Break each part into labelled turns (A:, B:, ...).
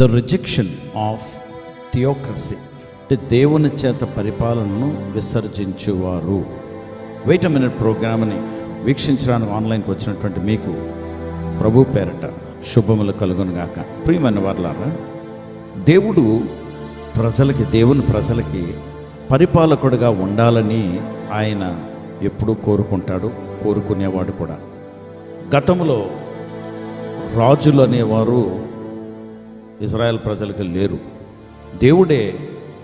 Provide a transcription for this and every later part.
A: The rejection of theocracy అంటే దేవుని చేత పరిపాలనను విసర్జించువారు. వెయిట్ మినిట్ ప్రోగ్రామ్ని వీక్షించడానికి ఆన్లైన్కి వచ్చినటువంటి మీకు ప్రభు పేరట శుభములు కలుగునుగాక. ప్రియమైన వర్లారా దేవుడు ప్రజలకి దేవుని ప్రజలకి పరిపాలకుడుగా ఉండాలని ఆయన ఎప్పుడూ కోరుకుంటాడు కోరుకునేవాడు కూడా. గతంలో రాజులు అనేవారు ఇజ్రాయెల్ ప్రజలకు లేరు. దేవుడే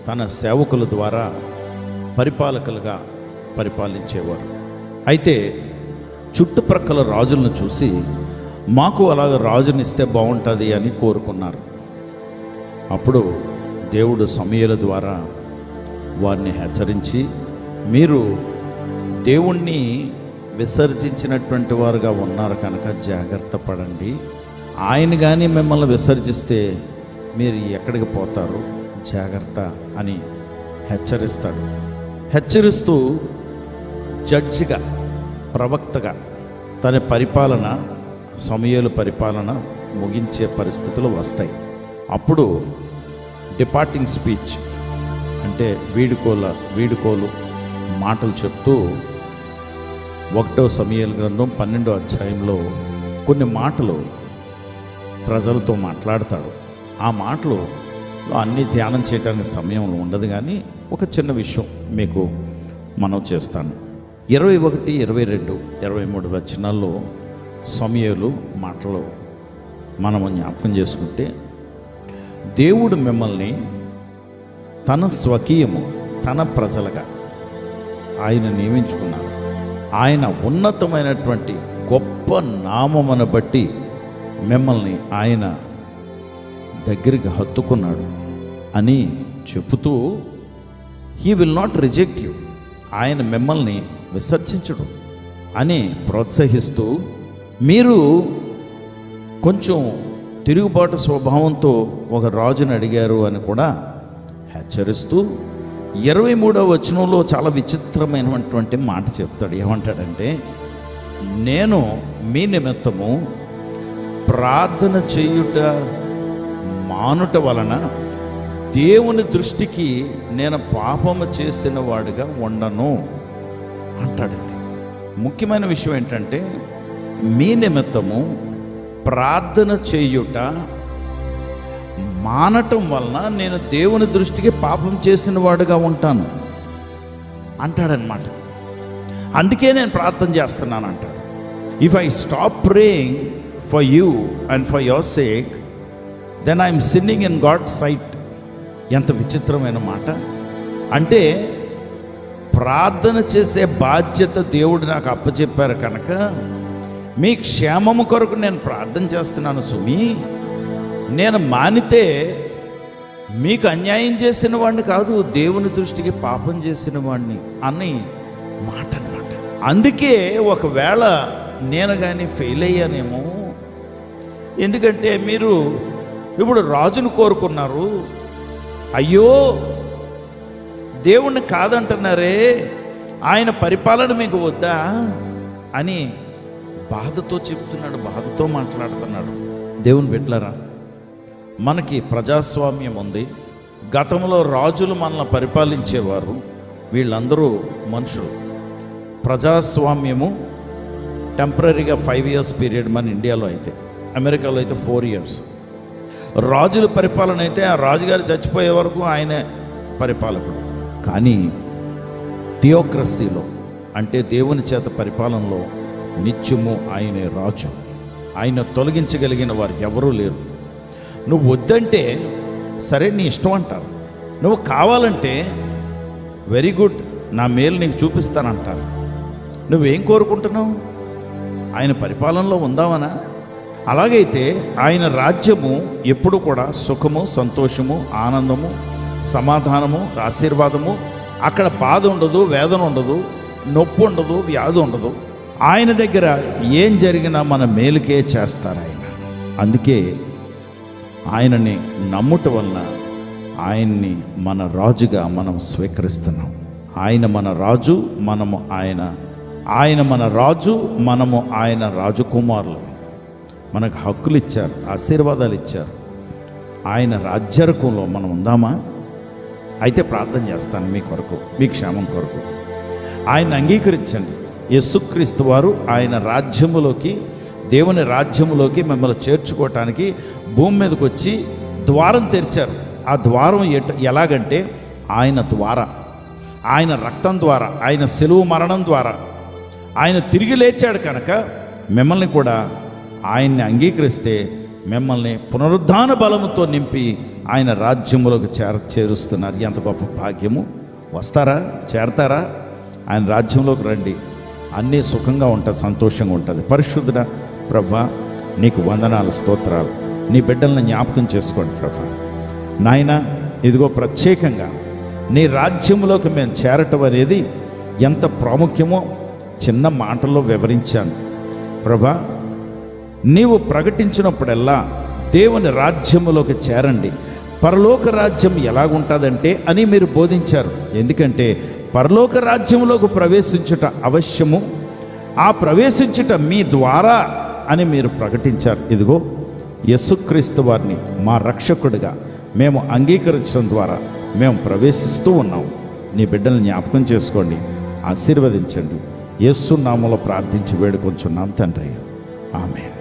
A: తన సేవకుల ద్వారా పరిపాలకులుగా పరిపాలించేవారు. అయితే చుట్టుప్రక్కల రాజులను చూసి మాకు అలాగ రాజునిస్తే బాగుంటుంది అని కోరుకున్నారు. అప్పుడు దేవుడు సమయల ద్వారా వారిని హెచ్చరించి మీరు దేవుణ్ణి విసర్జించినటువంటి వారుగా ఉన్నారు కనుక జాగ్రత్త పడండి. ఆయన కానీ మిమ్మల్ని విసర్జిస్తే మీరు ఎక్కడికి పోతారు? జాగ్రత్త అని హెచ్చరిస్తాడు. హెచ్చరిస్తూ జడ్జిగా ప్రవక్తగా తన పరిపాలన సమయాలు పరిపాలన ముగించే పరిస్థితులు వస్తాయి. అప్పుడు డిపార్టింగ్ స్పీచ్ అంటే వీడుకోల వీడుకోలు మాటలు చెప్తూ ఒకటో సమయాల గ్రంథం పన్నెండో అధ్యాయంలో కొన్ని మాటలు ప్రజలతో మాట్లాడతాడు. ఆ మాటలు అన్నీ ధ్యానం చేయడానికి సమయం ఉండదు కానీ ఒక చిన్న విషయం మీకు మనం చేస్తాను. ఇరవై ఒకటి ఇరవై రెండు ఇరవై మూడు వచనాల్లో సమయాలు మాటలు మనము జ్ఞాపకం చేసుకుంటే దేవుడు మిమ్మల్ని తన స్వకీయము తన ప్రజలుగా ఆయన నియమించుకున్నారు. ఆయన ఉన్నతమైనటువంటి గొప్ప నామమును బట్టి మిమ్మల్ని ఆయన దగ్గరికి హత్తుకున్నాడు అని చెబుతూ he will not reject you ఆయన మిమ్మల్ని విసర్జించడు అని ప్రోత్సహిస్తూ మీరు కొంచెం తిరుగుబాటు స్వభావంతో ఒక రాజుని అడిగారు అని కూడా హెచ్చరిస్తూ ఇరవై మూడవ వచనంలో చాలా విచిత్రమైనటువంటి మాట చెప్తాడు. ఏమంటాడంటే నేను మీ నిమిత్తము ప్రార్థన చేయుట మానుట వలన దేవుని దృష్టికి నేను పాపము చేసిన వాడిగా ఉండను అంటాడండి. ముఖ్యమైన విషయం ఏంటంటే మీ నిమిత్తము ప్రార్థన చేయుట మానటం వలన నేను దేవుని దృష్టికి పాపం చేసిన వాడుగా ఉంటాను అంటాడనమాట. అందుకే నేను ప్రార్థన చేస్తున్నాను అంటాడు. If I stop praying for you and for your sake then I'm sinning in God sight ఎంత విచిత్రమైన మాట. అంటే ప్రార్థన చేసే బాధ్యత దేవుడు నాకు అప్పచెప్పారు కనుక మీ క్షేమము కొరకు నేను ప్రార్థన చేస్తున్నాను సుమి. నేను మానితే మీకు అన్యాయం చేసిన వాడిని కాదు దేవుని దృష్టికి పాపం చేసిన వాడిని అని మాట అనమాట అందుకే ఒకవేళ నేను కానీ ఫెయిల్ అయ్యానేమో ఎందుకంటే మీరు ఇప్పుడు రాజును కోరుకున్నారు. అయ్యో దేవుణ్ణి కాదంటున్నారే ఆయన పరిపాలన మీకు వద్దా అని బాధతో చెప్తున్నాడు బాధతో మాట్లాడుతున్నాడు. దేవుని బిడ్డలరా మనకి ప్రజాస్వామ్యం ఉంది. గతంలో రాజులు మనల్ని పరిపాలించేవారు వీళ్ళందరూ మనుషులు. ప్రజాస్వామ్యము టెంపరీగా ఫైవ్ ఇయర్స్ పీరియడ్ మన ఇండియాలో అయితే. అమెరికాలో అయితే ఫోర్ ఇయర్స్. రాజుల పరిపాలన అయితే ఆ రాజుగారు చచ్చిపోయే వరకు ఆయనే పరిపాలకుడు. కానీ థియోక్రసీలో అంటే దేవుని చేత పరిపాలనలో నిత్యము ఆయనే రాజు. ఆయన తొలగించగలిగిన వారు ఎవరూ లేరు. నువ్వు వద్దంటే సరే నీ ఇష్టం అంటారు. నువ్వు కావాలంటే వెరీ గుడ్ నా మేలు నీకు చూపిస్తానంటారు. నువ్వేం కోరుకుంటున్నావు? ఆయన పరిపాలనలో ఉందామనా? అలాగైతే ఆయన రాజ్యము ఎప్పుడు కూడా సుఖము సంతోషము ఆనందము సమాధానము ఆశీర్వాదము అక్కడ బాధ ఉండదు వేదన ఉండదు నొప్పి ఉండదు వ్యాధి ఉండదు. ఆయన దగ్గర ఏం జరిగినా మన మేలుకే చేస్తారు ఆయన. అందుకే ఆయనని నమ్ముట వలన ఆయన్ని మన రాజుగా మనం స్వీకరిస్తున్నాం. ఆయన మన రాజు మనము ఆయన ఆయన మన రాజు మనము ఆయన రాజకుమారులు. మనకు హక్కులు ఇచ్చారు ఆశీర్వాదాలు ఇచ్చారు ఆయన రాజ్యరకంలో మనం ఉందామా? అయితే ప్రార్థన చేస్తాను మీ కొరకు మీ క్షేమం కొరకు. ఆయన అంగీకరించండి. యస్సుక్రీస్తు వారు ఆయన రాజ్యములోకి దేవుని రాజ్యములోకి మిమ్మల్ని చేర్చుకోవటానికి భూమి మీదకి వచ్చి ద్వారం తెరిచారు. ఆ ద్వారం ఎట్ ఎలాగంటే ఆయన ద్వారా ఆయన రక్తం ద్వారా ఆయన సెలువు మరణం ద్వారా. ఆయన తిరిగి లేచాడు కనుక మిమ్మల్ని కూడా ఆయన్ని అంగీకరిస్తే మిమ్మల్ని పునరుద్ధాన బలముతో నింపి ఆయన రాజ్యంలోకి చేర చేరుస్తున్నారు. ఎంత గొప్ప భాగ్యము. వస్తారా? చేరతారా? ఆయన రాజ్యంలోకి రండి. అన్నీ సుఖంగా ఉంటుంది సంతోషంగా ఉంటుంది. పరిశుద్ధుడ ప్రభా నీకు వందనాలు స్తోత్రాలు. నీ బిడ్డల్ని జ్ఞాపకం చేసుకోండి ప్రభా. నాయన ఇదిగో ప్రత్యేకంగా నీ రాజ్యంలోకి మేము చేరటం అనేది ఎంత ప్రాముఖ్యమో చిన్న మాటల్లో వివరించాను. ప్రభా నీవు ప్రకటించినప్పుడల్లా దేవుని రాజ్యములోకి చేరండి. పరలోక రాజ్యం ఎలాగుంటుందంటే అని మీరు బోధించారు. ఎందుకంటే పరలోక రాజ్యంలోకి ప్రవేశించుట అవశ్యము. ఆ ప్రవేశించుట మీ ద్వారా అని మీరు ప్రకటించారు. ఇదిగో యస్సుక్రీస్తు వారిని మా రక్షకుడిగా మేము అంగీకరించడం ద్వారా మేము ప్రవేశిస్తూ ఉన్నాం. నీ బిడ్డల్ని జ్ఞాపకం చేసుకోండి. ఆశీర్వదించండి. యేసు నామలో ప్రార్థించి వేడుకొంచున్నాం తండ్రి. ఆమె